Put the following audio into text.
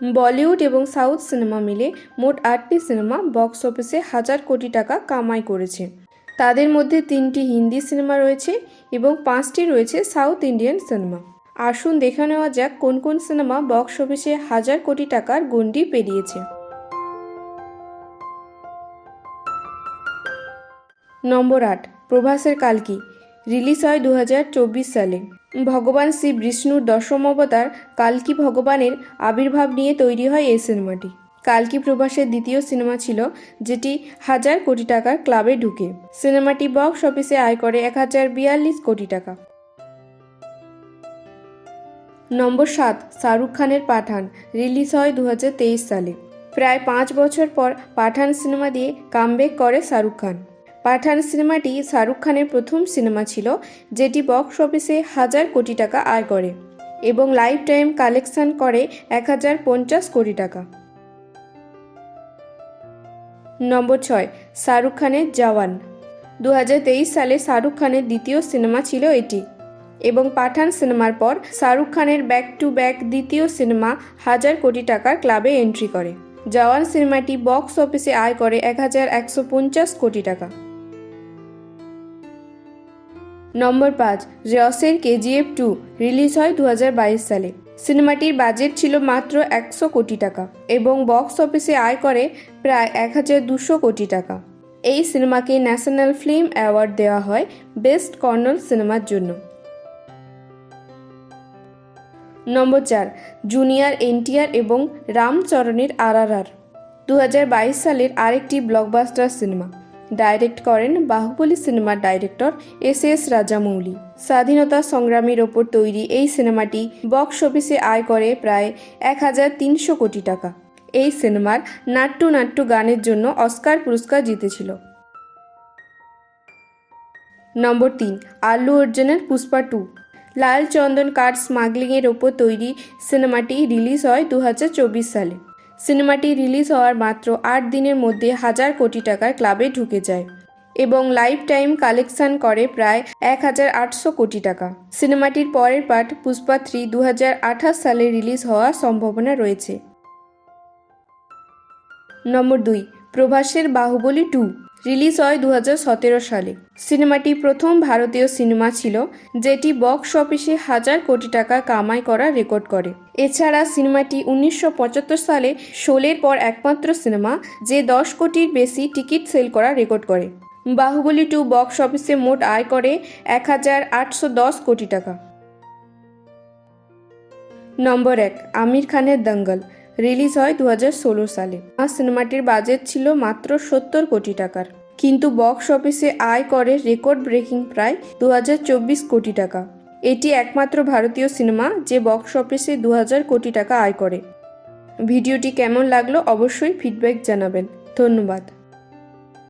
বলিউড এবং south cinema মিলে মোট আটটি সিনেমা বক্স অফিসে হাজার কোটি টাকা কামাই করেছে। তাদের মধ্যে তিনটি হিন্দি সিনেমা রয়েছে এবং পাঁচটি রয়েছে সাউথ ইন্ডিয়ান সিনেমা। আসুন দেখে নেওয়া যাক কোন কোন সিনেমা বক্স অফিসে হাজার কোটি টাকার গণ্ডি পেরিয়েছে। নম্বর আট, প্রভাসের কালকি রিলিজ হয় দু হাজার চব্বিশ সালে। ভগবান শ্রী বিষ্ণুর দশম অবতার কালকি ভগবানের আবির্ভাব নিয়ে তৈরি হয় এই সিনেমাটি। কালকি প্রভাসের দ্বিতীয় সিনেমা ছিল, যেটি হাজার কোটি টাকার ক্লাবে ঢুকে। সিনেমাটি বক্স অফিসে আয় করে এক হাজার বিয়াল্লিশ কোটি টাকা। নম্বর সাত, শাহরুখ খানের পাঠান, রিলিজ হয় দু হাজার তেইশ সালে। প্রায় পাঁচ বছর পর পাঠান সিনেমা দিয়ে কামব্যাক করে শাহরুখ খান। পাঠান সিনেমাটি শাহরুখ খানের প্রথম সিনেমা ছিল, যেটি বক্স অফিসে হাজার কোটি টাকা আয় করে এবং লাইফ টাইম কালেকশন করে এক হাজার পঞ্চাশ কোটি টাকা। নম্বর ছয়, শাহরুখ খানের জওয়ান। দু হাজার তেইশ সালে শাহরুখ খানের দ্বিতীয় সিনেমা ছিল এটি এবং পাঠান সিনেমার পর Shahrukh Khan back to back দ্বিতীয় সিনেমা হাজার কোটি টাকার ক্লাবে এন্ট্রি করে। জওয়ান সিনেমাটি বক্স অফিসে আয় করে এক হাজার একশো পঞ্চাশ কোটি টাকা। নম্বর পাঁচ রসের কেজিএফ টু রিলিজ হয় দু হাজার বাইশ সালে। সিনেমাটির বাজেট ছিল মাত্র একশো কোটি টাকা এবং বক্স অফিসে আয় করে প্রায় এক হাজার দুশো কোটি টাকা। এই সিনেমাকে ন্যাশনাল ফিল্ম অ্যাওয়ার্ড দেওয়া হয় বেস্ট কর্নল সিনেমার জন্য। নম্বর চার, জুনিয়র এনটিআর এবং রামচরণের আর আর আর দু হাজার বাইশ সালের আরেকটি ব্লকবাস্টার সিনেমা। ডাইরেক্ট করেন বাহুবলী সিনেমার ডাইরেক্টর এস এস রাজামৌলি। স্বাধীনতা সংগ্রামের ওপর তৈরি এই সিনেমাটি বক্স অফিসে আয় করে প্রায় এক হাজার তিনশো কোটি টাকা। এই সিনেমার নাট্য নাট্য গানের জন্য অস্কার পুরস্কার জিতেছিল। নম্বর তিন, আল্লু অর্জুনের পুষ্পা টু। লাল চন্দন কাঠ স্মাগলিংয়ের ওপর তৈরি সিনেমাটি রিলিজ হয় দু হাজার চব্বিশ সালে। সিনেমাটি রিলিজ হওয়ার মাত্র আট দিনের মধ্যে হাজার কোটি টাকার ক্লাবে ঢুকে যায় এবং লাইফ টাইম কালেকশন করে প্রায় এক হাজার আটশো কোটি টাকা। সিনেমাটির পরের পার্ট পুষ্পা থ্রি দু সালে রিলিজ হওয়ার সম্ভাবনা রয়েছে। নম্বর দুই, প্রভাসের বাহুবলী টু। রিলিজ হয় দু হাজার সতেরো সালে। সিনেমাটি প্রথম ভারতীয় সিনেমা ছিল, যেটি বক্স অফিসে হাজার কোটি টাকা কামাই করা রেকর্ড করে। এছাড়া সিনেমাটি উনিশশো পঁচাত্তর সালে ষোলের পর একমাত্র সিনেমা, যে দশ কোটির বেশি টিকিট সেল করা রেকর্ড করে। বাহুবলী টু বক্স অফিসে মোট আয় করে এক হাজার আটশো দশ কোটি টাকা। নম্বর এক, আমির খানের দঙ্গল। রিলিজ হয় দু হাজার ষোলো সালে। আর সিনেমাটির বাজেট ছিল মাত্র সত্তর কোটি টাকার। কিন্তু বক্স অফিসে আয় করে রেকর্ড ব্রেকিং প্রায় দু হাজার চব্বিশ কোটি টাকা। এটি একমাত্র ভারতীয় সিনেমা যে বক্স অফিসে দু হাজার কোটি টাকা আয় করে। ভিডিওটি কেমন লাগল অবশ্যই ফিডব্যাক জানাবেন। ধন্যবাদ।